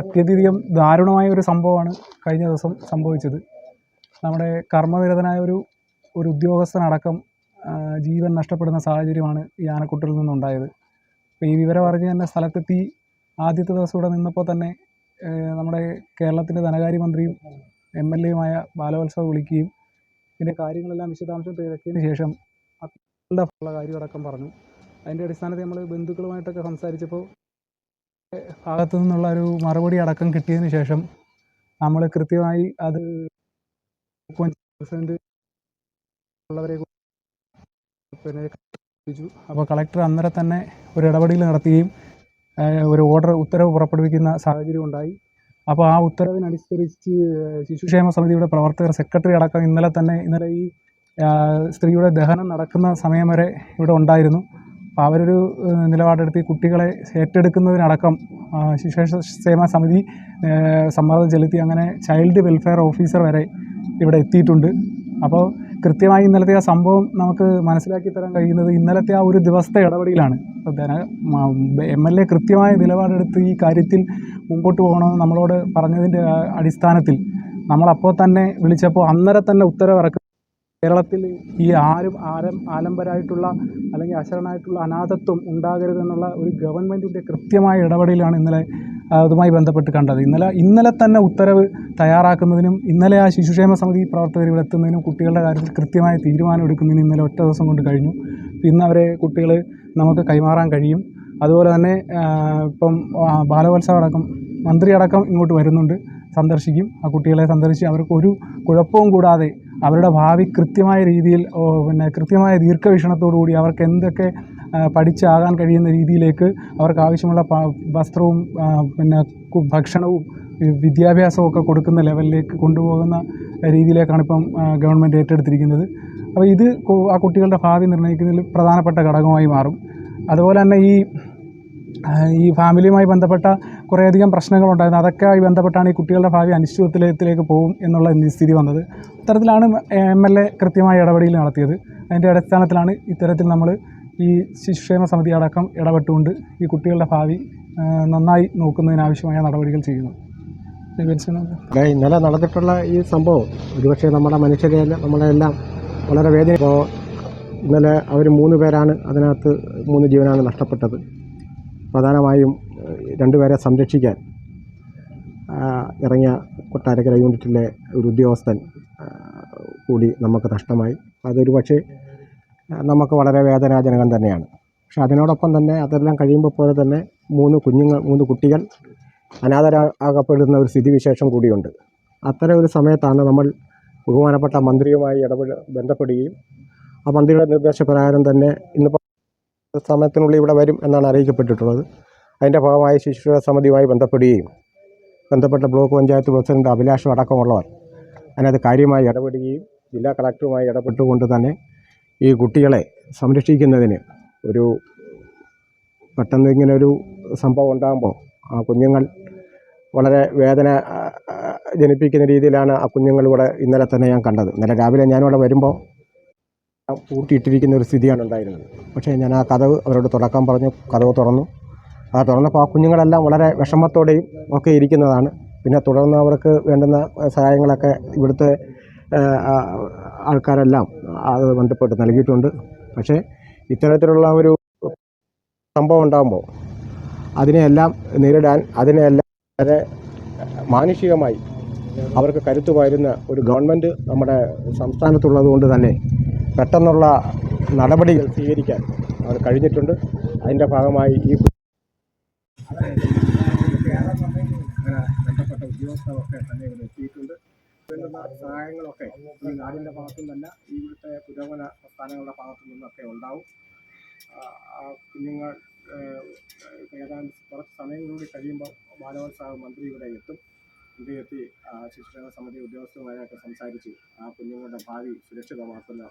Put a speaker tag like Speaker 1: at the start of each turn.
Speaker 1: അത്യധികം ദാരുണമായ ഒരു സംഭവമാണ് കഴിഞ്ഞ ദിവസം സംഭവിച്ചത്. നമ്മുടെ കർമ്മനിരതനായ ഒരു ഒരു ഉദ്യോഗസ്ഥനടക്കം ജീവൻ നഷ്ടപ്പെടുന്ന സാഹചര്യമാണ് ഈ ആനക്കുട്ടിൽ നിന്നുണ്ടായത്. അപ്പോൾ ഈ വിവരം അറിഞ്ഞ് തന്നെ സ്ഥലത്തെത്തി ആദ്യത്തെ ദിവസം ഇവിടെ നിന്നപ്പോൾ തന്നെ നമ്മുടെ കേരളത്തിന്റെ ധനകാര്യമന്ത്രിയും എം എൽ എയുമായ ബാലോത്സവം വിളിക്കുകയും ഇതിന്റെ കാര്യങ്ങളെല്ലാം വിശദാംശം തിരക്കിയതിന് ശേഷം അത്ര കാര്യമടക്കം പറഞ്ഞു. അതിന്റെ അടിസ്ഥാനത്തിൽ നമ്മൾ ബന്ധുക്കളുമായിട്ടൊക്കെ സംസാരിച്ചപ്പോൾ ഭാഗത്തു നിന്നുള്ള ഒരു മറുപടി അടക്കം കിട്ടിയതിന് ശേഷം നമ്മൾ കൃത്യമായി അത് ഉള്ളവരെ പിന്നെ അപ്പോൾ കളക്ടർ അന്നേരം തന്നെ ഒരു ഇടപെടൽ നടത്തുകയും ഒരു ഓർഡർ ഉത്തരവ് പുറപ്പെടുവിക്കുന്ന സാഹചര്യം ഉണ്ടായി. അപ്പോൾ ആ ഉത്തരവിനനുസരിച്ച് ശിശുക്ഷേമ സമിതിയുടെ പ്രവർത്തകർ സെക്രട്ടറി അടക്കം ഇന്നലെ തന്നെ ഇന്നലെ ഈ സ്ത്രീയുടെ ദഹനം നടക്കുന്ന സമയം വരെ ഇവിടെ ഉണ്ടായിരുന്നു. അപ്പോൾ അവരൊരു നിലപാടെടുത്ത് ഈ കുട്ടികളെ ഏറ്റെടുക്കുന്നതിനടക്കം ശിശു സേവാ സമിതി സമ്മർദ്ദം ചെലുത്തി അങ്ങനെ ചൈൽഡ് വെൽഫെയർ ഓഫീസർ വരെ ഇവിടെ എത്തിയിട്ടുണ്ട്. അപ്പോൾ കൃത്യമായി ഇന്നലത്തെ ആ സംഭവം നമുക്ക് മനസ്സിലാക്കി തരാൻ കഴിയുന്നത് ഇന്നലത്തെ ആ ഒരു ദിവസത്തെ ഇടപെടലാണ് ധന എം എൽ എ കൃത്യമായ നിലപാടെടുത്ത് ഈ കാര്യത്തിൽ മുമ്പോട്ട് പോകണമെന്ന് നമ്മളോട് പറഞ്ഞതിന്റെ അടിസ്ഥാനത്തിൽ നമ്മളപ്പോൾ തന്നെ വിളിച്ചപ്പോൾ അന്നേരം തന്നെ ഉത്തരവിറക്കും കേരളത്തിൽ ഈ ആരും ആരം ആലംബരായിട്ടുള്ള അല്ലെങ്കിൽ അശരണായിട്ടുള്ള അനാഥത്വം ഉണ്ടാകരുതെന്നുള്ള ഒരു ഗവൺമെന്റിന്റെ കൃത്യമായ ഇടപെടലാണ് ഇന്നലെ അതുമായി ബന്ധപ്പെട്ട് കണ്ടത്. ഇന്നലെ ഇന്നലെ തന്നെ ഉത്തരവ് തയ്യാറാക്കുന്നതിനും ഇന്നലെ ആ ശിശുക്ഷേമ സമിതി പ്രവർത്തകർ ഇവിടെ എത്തുന്നതിനും കുട്ടികളുടെ കാര്യത്തിൽ കൃത്യമായ തീരുമാനം എടുക്കുന്നതിനും ഇന്നലെ ഒറ്റ ദിവസം കൊണ്ട് കഴിഞ്ഞു. ഇന്ന് അവരെ കുട്ടികൾ നമുക്ക് കൈമാറാൻ കഴിയും. അതുപോലെ തന്നെ ഇപ്പം ബാലോത്സവം അടക്കം മന്ത്രി അടക്കം ഇങ്ങോട്ട് വരുന്നുണ്ട് സന്ദർശിക്കും. ആ കുട്ടികളെ സന്ദർശിച്ച് അവർക്ക് ഒരു കുഴപ്പവും കൂടാതെ അവരുടെ ഭാവി കൃത്യമായ രീതിയിൽ പിന്നെ കൃത്യമായ ദീർഘവീക്ഷണത്തോടു കൂടി അവർക്ക് എന്തൊക്കെ പഠിച്ചാകാൻ കഴിയുന്ന രീതിയിലേക്ക് അവർക്ക് ആവശ്യമുള്ള വസ്ത്രവും പിന്നെ ഭക്ഷണവും വിദ്യാഭ്യാസവും ഒക്കെ കൊടുക്കുന്ന ലെവലിലേക്ക് കൊണ്ടുപോകുന്ന രീതിയിലേക്കാണ് ഇപ്പം ഗവൺമെന്റ് ഏറ്റെടുത്തിരിക്കുന്നത്. അപ്പോൾ ഇത് ആ കുട്ടികളുടെ ഭാവി നിർണയിക്കുന്നതിൽ പ്രധാനപ്പെട്ട ഘടകമായി മാറും. അതുപോലെ തന്നെ ഈ ഈ ഫാമിലിയുമായി ബന്ധപ്പെട്ട കുറേയധികം പ്രശ്നങ്ങളുണ്ടായിരുന്നു. അതൊക്കെ ആയി ബന്ധപ്പെട്ടാണ് ഈ കുട്ടികളുടെ ഭാവി അനിശ്ചിതത്വത്തിലേക്ക് പോകും എന്നുള്ള സ്ഥിതി വന്നത്. ഇത്തരത്തിലാണ് എം എൽ എ കൃത്യമായ ഇടപെടൽ നടത്തിയത്. അതിന്റെ അടിസ്ഥാനത്തിലാണ് ഇത്തരത്തിൽ നമ്മൾ ഈ ശിശുക്ഷേമ സമിതി അടക്കം ഇടപെട്ടുകൊണ്ട് ഈ കുട്ടികളുടെ ഭാവി നന്നായി നോക്കുന്നതിനാവശ്യമായ നടപടികൾ ചെയ്യുന്നു
Speaker 2: ഇന്നലെ നടന്നിട്ടുള്ള ഈ സംഭവം ഒരുപക്ഷെ നമ്മുടെ മനുഷ്യരെ നമ്മളെല്ലാം വളരെ വേദന ഇന്നലെ അവർ മൂന്ന് പേരാണ് അതിനകത്ത് മൂന്ന് ജീവനാണ് നഷ്ടപ്പെട്ടത്. പ്രധാനമായും രണ്ടുപേരെ സംരക്ഷിക്കാൻ ഇറങ്ങിയ കൊട്ടാരക്കര യൂണിറ്റിലെ ഒരു ഉദ്യോഗസ്ഥൻ കൂടി നമുക്ക് നഷ്ടമായി. അതൊരു പക്ഷേ നമുക്ക് വളരെ വേദനാജനകം തന്നെയാണ്. പക്ഷെ അതിനോടൊപ്പം തന്നെ അതെല്ലാം കഴിയുമ്പോൾ പോലെ തന്നെ മൂന്ന് കുഞ്ഞുങ്ങൾ മൂന്ന് കുട്ടികൾ അനാഥരാകപ്പെടുന്ന ഒരു സ്ഥിതിവിശേഷം കൂടിയുണ്ട്. അത്തരം ഒരു സമയത്താണ് നമ്മൾ ബഹുമാനപ്പെട്ട മന്ത്രിയുമായി ഇടപെട ബന്ധപ്പെടുകയും ആ മന്ത്രിയുടെ നിർദ്ദേശപ്രകാരം തന്നെ ഇന്നിപ്പോൾ സമയത്തിനുള്ളിൽ ഇവിടെ വരും എന്നാണ് അറിയിക്കപ്പെട്ടിട്ടുള്ളത്. അതിന്റെ ഭാഗമായി ശിശു സമിതിയുമായി ബന്ധപ്പെടുകയും ബന്ധപ്പെട്ട ബ്ലോക്ക് പഞ്ചായത്ത് പ്രസിഡന്റ് അഭിലാഷം അടക്കമുള്ളവർ അതിനകത്ത് കാര്യമായി ഇടപെടുകയും ജില്ലാ കളക്ടറുമായി ഇടപെട്ടുകൊണ്ട് തന്നെ ഈ കുട്ടികളെ സംരക്ഷിക്കുന്നതിന് ഒരു പെട്ടെന്ന് ഇങ്ങനെ ഒരു സംഭവം ഉണ്ടാകുമ്പോൾ ആ കുഞ്ഞുങ്ങൾ വളരെ വേദന ജനിപ്പിക്കുന്ന രീതിയിലാണ് ആ കുഞ്ഞുങ്ങൾ ഇവിടെ ഇന്നലെ തന്നെ ഞാൻ കണ്ടത്. ഇന്നലെ രാവിലെ ഞാനിവിടെ വരുമ്പോൾ പൂട്ടിയിട്ടിരിക്കുന്ന ഒരു സ്ഥിതിയാണ് ഉണ്ടായിരുന്നത്. പക്ഷേ ഞാൻ ആ കഥവ് അവരോട് തുറക്കാൻ പറഞ്ഞു കഥവ് തുറന്നു. ആ തുറന്നപ്പോൾ ആ കുഞ്ഞുങ്ങളെല്ലാം വളരെ വിഷമത്തോടെയും ഒക്കെ ഇരിക്കുന്നതാണ്. പിന്നെ തുടർന്ന് അവർക്ക് വേണ്ടുന്ന സഹായങ്ങളൊക്കെ ഇവിടുത്തെ ആൾക്കാരെല്ലാം അത് ബന്ധപ്പെട്ട് നൽകിയിട്ടുണ്ട്. പക്ഷേ ഇത്തരത്തിലുള്ള ഒരു സംഭവം ഉണ്ടാകുമ്പോൾ അതിനെയെല്ലാം നേരിടാൻ അതിനെയെല്ലാം വളരെ മാനുഷികമായി അവർക്ക് കരുത്തു ഒരു ഗവൺമെന്റ് നമ്മുടെ സംസ്ഥാനത്തുള്ളത് കൊണ്ട് തന്നെ പെട്ടെന്നുള്ള നടപടികൾ സ്വീകരിക്കാൻ അവർ കഴിഞ്ഞിട്ടുണ്ട്. അതിന്റെ ഭാഗമായി ഈ സഹായങ്ങളൊക്കെ ഈ നാടിന്റെ ഭാഗത്തു നിന്നല്ല ഇവിടുത്തെ പുരോഗമന പ്രസ്ഥാനങ്ങളുടെ ഭാഗത്തു നിന്നൊക്കെ ഉണ്ടാവും കുഞ്ഞുങ്ങൾ ഏതാണ്ട് കുറച്ച് സമയം കൂടി കഴിയുമ്പോൾ ബാലോത്സവ മന്ത്രി ഇവിടെ എത്തും ഇവിടെ എത്തി ശിശുക്ഷേമ സമിതി ഉദ്യോഗസ്ഥരുമായൊക്കെ സംസാരിച്ച് ആ കുഞ്ഞുങ്ങളുടെ ഭാവി സുരക്ഷിതമാക്കുന്ന